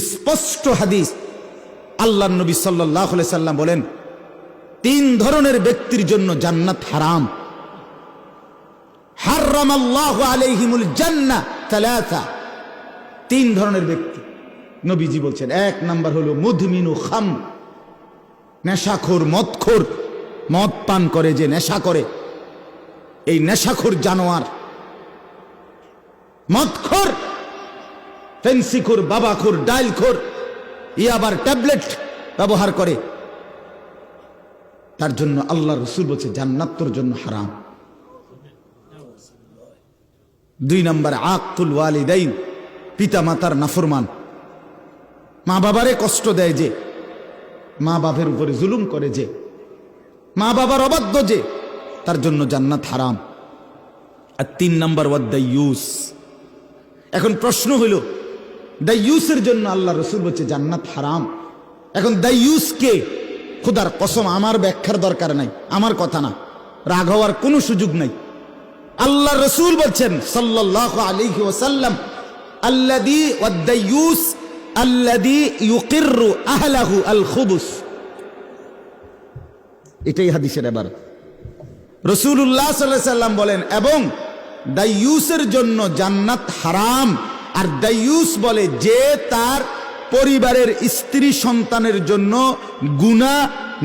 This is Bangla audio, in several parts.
স্পষ্ট হাদিস। আল্লাহ নবী সাল্লাহ সাল্লাম বলেন, তিন ধরনের ব্যক্তির জন্য জান্নাত হারাম। হারাম আল্লাহ আলাইহিমুল জান্না তালাতা তিন ধরনের ব্যক্তি। নবীজি বলছেন, এক নাম্বার হলো মুধমিনু খাম। নেশাখোর মদখোর। মদ পান করে যে নেশা করে। এই নেশাখোর জানোয়ার। মদখোর ফেন্সিখোর, বাবাখোর, ডাইলখোর, ই আবার ট্যাবলেট ব্যবহার করে। তার জন্য আল্লাহ রসুল বলছে, জান্নাত তোর জন্য হারাম। দুই নম্বর, আকুল ওয়ালিদাইন পিতা মাতার নাফরমান। মা বাবারে কষ্ট দেয় যে, মা বাবার উপরে জুলুম করে যে, মা বাবার অবাধ্য যে, তার জন্য জান্নাত হারাম। আর তিন নম্বর ওয়াদ্দা ইউস এখন প্রশ্ন হইল দাইয়ুসের জন্য আল্লাহ রসুল বলছে, জান্নাত হারাম। এখন দাইয়ুস কে খুদার কসম, আমার ব্যাখ্যার দরকার নাই, আমার কথা না, রাগ হওয়ার কোনো সুযোগ নাই। আল্লাহ রসুল বলছেন সাল্লাহ আলাইহি ওয়াসাল্লাম আল্লাদি ওয়াদ্দাইয়ুস আল্লাদি ইউকিরু আহলাহু আল খুবুস এটাই হাদিসের এবার রসুল্লাহ সাল্লাহ সাল্লাম বলেন, এবং দাইয়ুসের জন্য জান্নাত হারাম। আর দাইয়ুস বলে যে তার পরিবারের স্ত্রী সন্তানের জন্য গুনা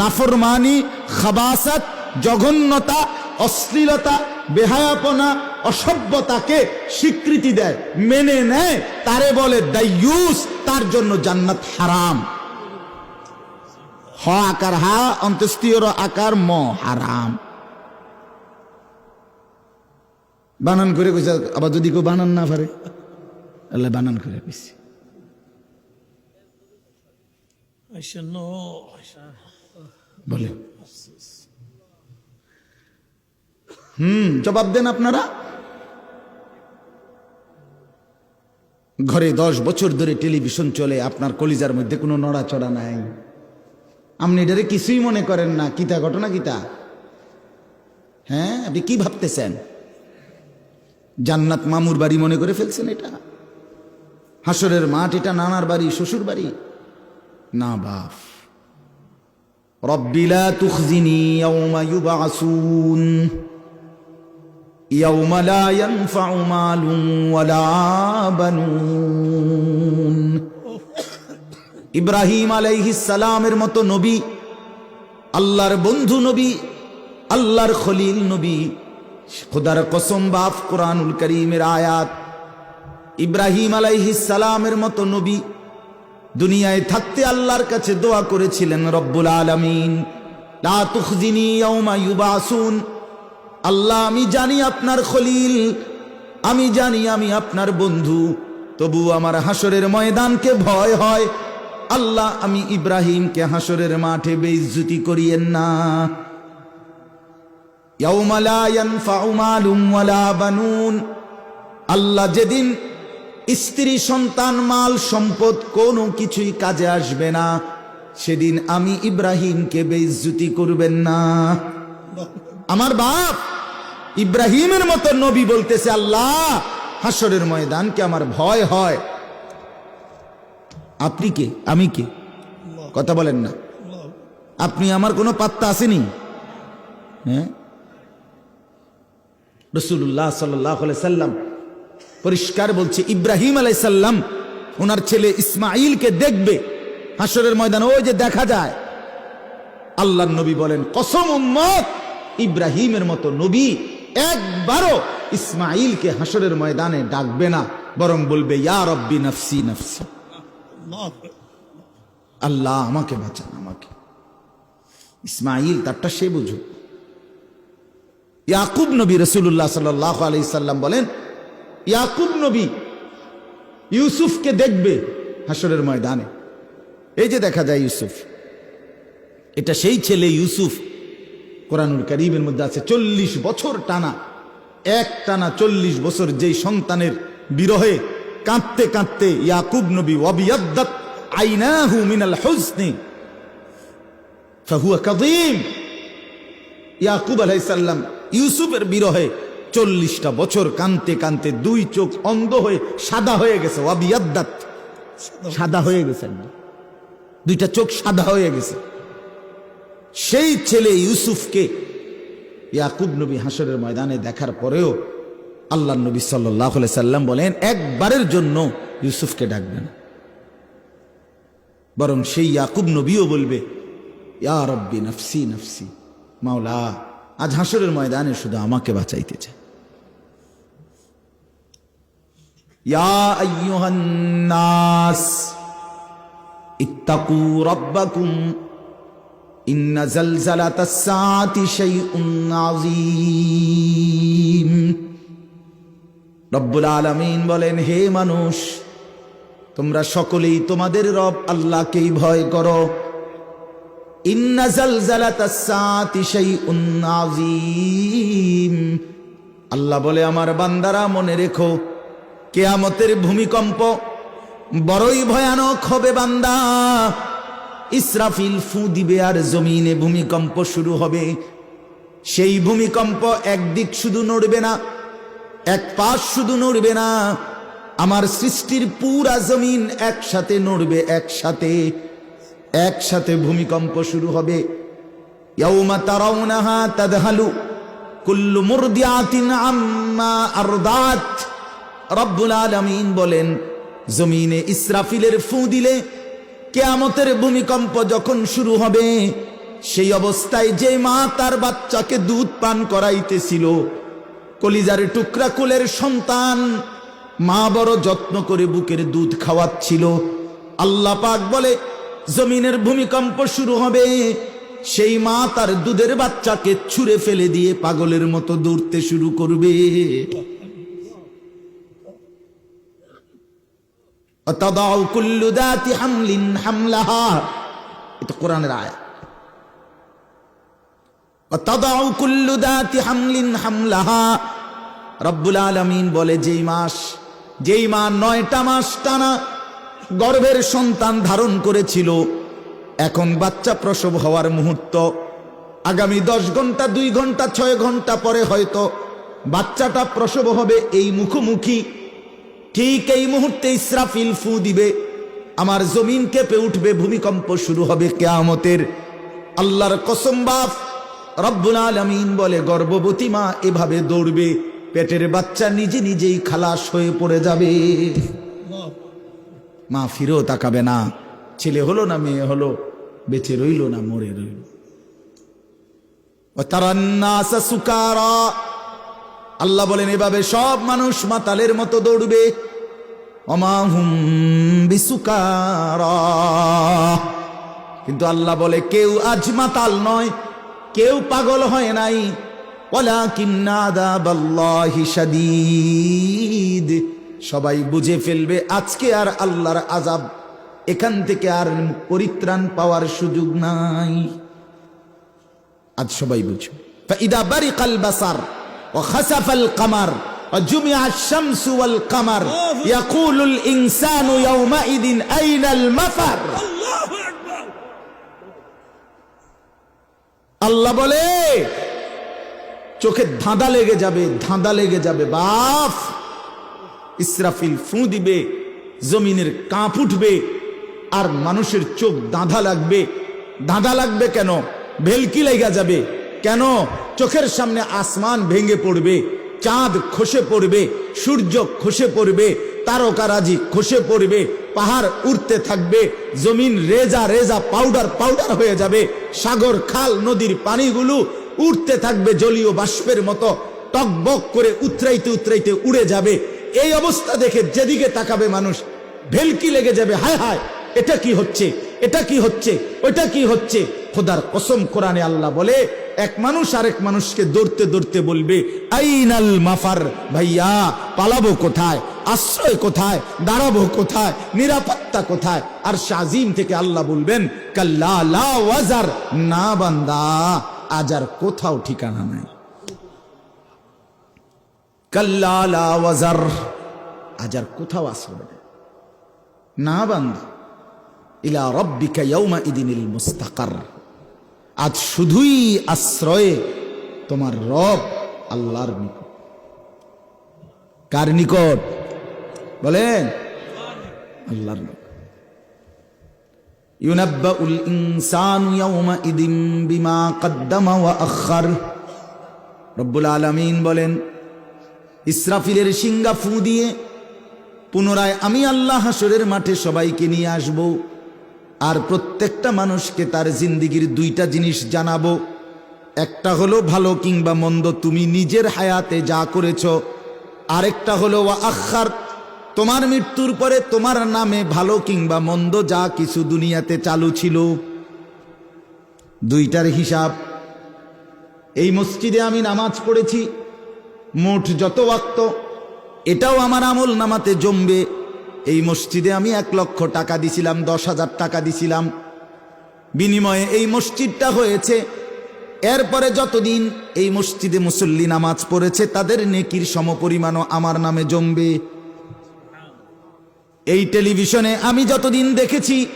নাফরমানি, খাবাসাত, জঘন্যতা, অশ্লীলতা, বেহায়াপনা, অসভ্যতাকে স্বীকৃতি দেয়, মেনে নেয়, তারে বলে দাইয়ুস, তার জন্য জান্নাত হারাম। হ আকার, হা অন্ত্যেষ্টিয়র আকার, ম হারাম। বানান করে আবার যদি কেউ বানান না পারে। আল্লাহ বানান করে should... বলে হুম জবাব দেন আপনারা। ঘরে দশ বছর ধরে টেলিভিশন চলে আপনার কলিজার মধ্যে কোনো নড়াচড়া নাই। আপনি এটারে কিছুই মনে করেন না কিতা ঘটনা কিতা হ্যাঁ আপনি কি ভাবতেছেন? জান্নাত মামুর বাড়ি মনে করে ফেলছেন এটা? হাসরের মাঠ এটা নানার বাড়ি, শ্বশুর বাড়ি। না বাপ। রব্বিলা তুখজিনি ইয়াউমা ইব্রাহিম আলাইহিস সালামের মতো নবী, আল্লাহর বন্ধু নবী, আল্লাহর খলিল নবী। খুদার কসম বাফ কোরআনুল করিমের আয়াত। ইব্রাহিম সালামের মতো নবী দুনিয়ায় থাকতে আল্লাহর কাছে দোয়া করেছিলেন রব্বুল আলমিন। আল্লাহ, আমি জানি আপনার খলিল, আমি জানি আমি আপনার বন্ধু, তবু আমার হাসরের ময়দানকে ভয় হয়। আল্লাহ, আমি ইব্রাহিমকে হাসরের মাঠে বেইজ্জতি করিয়েন না। আল্লাহ যেদিন স্ত্রী, সন্তান, মাল, সম্পদ কোনো কিছুই কাজে আসবে না। সেদিন আমি ইব্রাহিমকে বেইজ্জতি করবেন না। আমার বাপ ইব্রাহিমের মতো নবী বলতেছে, আল্লাহ হাসরের ময়দানকে আমার ভয় হয়। আপনি কে? আমি কে? কথা বলেন না। আপনি আমার কোনো পাত্তা আসেনি? হ্যাঁ? রসুল্লাহ সাল্লাহ সাল্লাম পরিষ্কার বলছে, ইব্রাহিম আলাইসাল্লাম ওনার ছেলে ইসমাইলকে দেখবে হাসরের ময়দান, ওই যে দেখা যায়। আল্লাহ নবী বলেন, কসম উম্মত, ইব্রাহিমের মতো নবী একবারও ইসমাইলকে হাসরের ময়দানে ডাকবে না, বরং বলবে, ইয়া রব্বি নফসি নফসি। আল্লাহ আমাকে বাঁচান, আমাকে। ইসমাইল তারটা সে বুঝুক। ইয়াকুব নবী রসুল্লাহ সাল্লাহ আলি সাল্লাম বলেন ইয়াকুব নবী ইউসুফকে দেখবে হাসরের ময়দানে। এই যে দেখা যায় ইউসুফ, এটা সেই ছেলে ইউসুফ, কোরআনুল করিমের মধ্যে আছে চল্লিশ বছর টানা, এক টানা চল্লিশ বছর যেই সন্তানের বিরহে কাঁদতে কাঁদতে ইয়াকুব নবী ওয়াবিয়াদ্দাত আইনাহু মিনাল হুসনি ইয়াকুব আলাইসাল্লাম ইউসুফের বিরহে চল্লিশটা বছর কানতে কানতে দুই চোখ অন্ধ হয়ে সাদা হয়ে গেছে। ওয়াবিয়াদ্দাত সাদা হয়ে গেছে। দুইটা চোখ সাদা হয়ে গেছে। সেই ছেলে ইউসুফকে ইয়াকুব নবী হাসরের ময়দানে দেখার পরেও আল্লাহ নবী সাল্লাহ সাল্লাম বলেন, একবারের জন্য ইউসুফকে ডাকবেন। বরং সেই ইয়াকুব নবীও বলবে, ইয়া রব্বি নফসি নফসি, মাওলা, আজ হাসরের ময়দানে শুধু আমাকে বাঁচাইতে চায় বলেন, হে মানুষ, তোমরা সকলেই তোমাদের রব আল্লাহকেই ভয় করো। আল্লাহ বলে, আমার বান্দারা মনে রেখো কেয়ামতের ভূমিকম্প বড়ই ভয়ানক হবে বান্দা। ইসরাফিল ফু দিবে আর জমিনে ভূমিকম্প শুরু হবে। সেই ভূমিকম্প একদিক শুধু নড়বে না, এক পাশ শুধু নড়বে না, আমার সৃষ্টির পুরা জমিন একসাথে নড়বে একসাথে একসাথে ভূমিকম্প শুরু হবে। তারাউনাহা তাদহালু কুল্লু মুরদিয়াতিন আম্মা আরদাত। রব্বুল আলামিন বলেন, জমিনে ইসরাফিলের ফু দিলে কেয়ামতের ভূমিকম্প যখন শুরু হবে, সেই অবস্থায় যে মা তার বাচ্চাকে দুধ পান করাইতেছিল, কলিজার টুকরা কুলের সন্তান মা বড় যত্ন করে বুকের দুধ খাওয়াচ্ছিল। আল্লাহ পাক বলে, জমিনের ভূমিকম্প শুরু হবে, সেই মা তার দুধের বাচ্চাকে ছুঁড়ে ফেলে দিয়ে পাগলের মতো দৌড়তে শুরু করবে। এটা কোরআনের আয়া রব্বুল আলমিন বলে, যেই মাস, যেই মা নয়টা মাস টানা গর্ভের সন্তান ধারণ করেছিল, এখন বাচ্চা প্রসব হওয়ার মুহূর্ত। আগামী দশ ঘণ্টা, দুই ঘণ্টা, ছয় ঘণ্টা পরে হয়তো বাচ্চাটা প্রসব হবে এই মুখোমুখি ঠিক এই মুহূর্তে ইসরাফিল ফু দিবে। আমার জমিন কেঁপে উঠবে, ভূমিকম্প শুরু হবে কেয়ামতের। আল্লাহর কসম বাপ, রব্বুল আলমিন বলে, গর্ভবতী মা এভাবে দৌড়বে, পেটের বাচ্চা নিজে নিজেই খালাস হয়ে পড়ে যাবে। মা ফিরেও তাকাবে না, ছেলে হলো না মেয়ে হলো, বেঁচে রইল না মরে রইল। ও তারান্না সুকারা আল্লাহ বলেন, এভাবে সব মানুষ মাতালের মতো দৌড়বে। কিন্তু আল্লাহ বলে, কেউ আজ মাতাল নয়, কেউ পাগল হয় নাই। সবাই বুঝে ফেলবে, আজকে আর আল্লাহর আজাব এখান থেকে আর পরিত্রাণ পাওয়ার সুযোগ নাই। আজ সবাই বুঝবে। ইদা বারি কালবাসার البصر وخسف القمر وجمع الشمس والقمر يقول الإنسان يومئذ أين المفر الله اكبر আল্লাহ বলে চোখে ধাঁধা লেগে যাবে ধাঁধা লেগে যাবে বাপ ইসরাফিল ফু দিবে জমিনের কাঁপ উঠবে আর মানুষের চোখ দাঁধা লাগবে দাঁধা লাগবে কেন ভেলকি লেগে যাবে কেন? চোখের সামনে আসমান ভেঙে পড়বে, চাঁদ খসে পড়বে, সূর্য খসে পড়বে, তারকারাজি খসে পড়বে, পাহাড় উঠতে থাকবে, জমিন রেজা রেজা পাউডার পাউডার হয়ে যাবে, সাগর, খাল, নদীর পানিগুলো উঠতে থাকবে জলীয় বাষ্পের মতো, টকবক করে উতরাইতে উতরাইতে উড়ে যাবে। এই অবস্থা দেখে যেদিকে তাকাবে মানুষ, ভেলকি লেগে যাবে, হায় হায়, এটা কি হচ্ছে? এটা কি হচ্ছে? ওইটা কি হচ্ছে? খোদার কসম কোরআনে আল্লাহ বলে, এক মানুষ আরেক মানুষকে দৌড়তে দৌড়তে বলবে, আইনাল মাফার ভাইয়া, পালাবো কোথায়? আশ্রয় কোথায়? দাঁড়াবো কোথায়? নিরাপত্তা কোথায়? আর শাজিম থেকে আল্লাহ বলবেন, কাল্লা ওয়াজার, না বান্দা, আজ আর কোথাও ঠিকানা নাই। কাল্লা আজ আর কোথাও আশ্রয় নেই। না বান্দা, ইলা রব্বিকা ইয়াউমা ইদিনিল মুস্তাকার। আজ শুধুই আশ্রয়ে তোমার রব আল্লাহর নিকট। কার নিকট? বলেন, আল্লাহর ইনসানু ইয়াউমাইদিন বিমা কদ্দামা ওয়া রব্বুল আলামিন বলেন, ইসরাফিলের সিঙ্গা ফু দিয়ে পুনরায় আমি আল্লাহ হাসরের মাঠে সবাইকে নিয়ে আসব। আর প্রত্যেকটা মানুষকে তার জিন্দিগির দুইটা জিনিস জানাব। একটা হলো ভালো কিংবা মন্দ, তুমি নিজের হায়াতে যা করেছ। আরেকটা হলো আখার তোমার মৃত্যুর পরে তোমার নামে ভালো কিংবা মন্দ যা কিছু দুনিয়াতে চালু ছিল। দুইটার হিসাব, এই মসজিদে আমি নামাজ পড়েছি, মোট যত ওয়াক্ত, এটাও আমার আমল নামাতে জমবে। এই মসজিদে আমি এক লক্ষ টাকা দিছিলাম, দশ হাজার টাকা দিছিলাম। বিনিময়ে এই মসজিদটা হয়েছে। এরপরে যতদিন এই মসজিদে মুসল্লি নামাজ পড়েছে, তাদের নেকির সমপরিমাণও আমার নামে জমবে। এই টেলিভিশনে আমি যতদিন দেখেছি,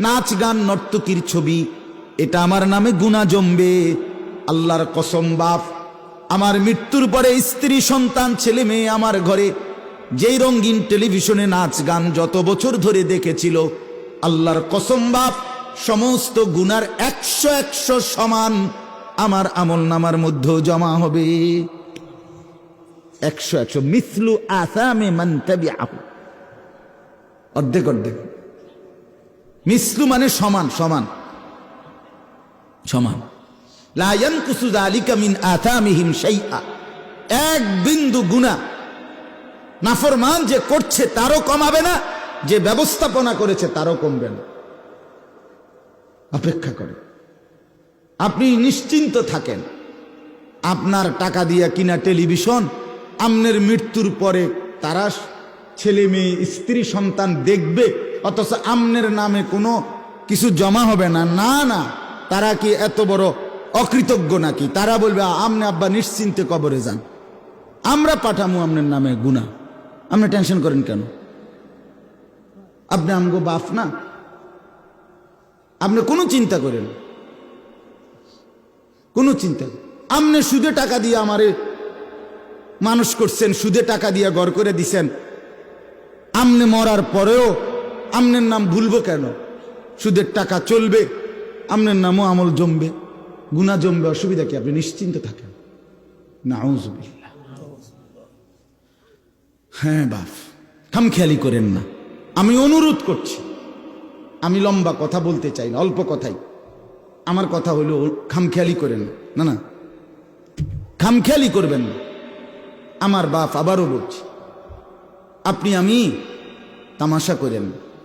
নাচ গান নর্তকীর ছবি, এটা আমার নামে গুণা জমবে। আল্লাহর কসম, বাপ, আমার মৃত্যুর পরে স্ত্রী, সন্তান, ছেলে, মেয়ে আমার ঘরে যেই রঙিন টেলিভিশনে নাচ গান যত বছর ধরে দেখেছিল, আল্লাহর কসম বাপ, সমস্ত গুনার একশো একশো সমান আমার আমল নামার মধ্যেও জমা হবে। একশো একশো মিসলু আসামে মান তাবিআহু। অর্ধেক অর্ধেক। মিসলু মানে সমান সমান। সমান। লায়ন কুসুদা আলিকা মিন আথামিহিম শাইআ। এক বিন্দু গুণা নাফরমান যে করছে তারও কমাবে না, যে ব্যবস্থাপনা করেছে তারও কমবে না। অপেক্ষা করে আপনি নিশ্চিন্ত থাকেন, আপনার টাকা দিয়া কিনা টেলিভিশন, আমনের মৃত্যুর পরে তারা ছেলে মেয়ে, স্ত্রী, সন্তান দেখবে, অথচ আমনের নামে কোনো কিছু জমা হবে না। না না, তারা কি এত বড় অকৃতজ্ঞ নাকি? তারা বলবে আমনে আব্বা নিশ্চিন্তে কবরে যান। আমরা পাঠামু আমনের নামে গুণা আপনি টেনশন করেন কেন? আপনি আমগো বাপ না? আপনি কোনো চিন্তা করেন না। কোনো চিন্তা আপনি সুদে টাকা দিয়ে আমারে মানুষ করছেন, সুদে টাকা দিয়ে গড় করে দিছেন। আমনে মরার পরেও আমনের নাম ভুলবো কেন? সুদের টাকা চলবে আমনের নামও আমল জমবে। গুণা জমবে, অসুবিধা কি? আপনি নিশ্চিন্ত থাকেন। নাউজুবিল্লাহ। হ্যাঁ বাপ খামখেয়ালি করেন না। আমি অনুরোধ করছি। আমি লম্বা কথা বলতে চাই না, অল্প কথাই। আমার কথা হইল খামখেয়ালি করেন না। না খামখেয়ালি করবেন না। আমার বাপ আবারও বলছি। আপনি আমি তামাশা করেন না।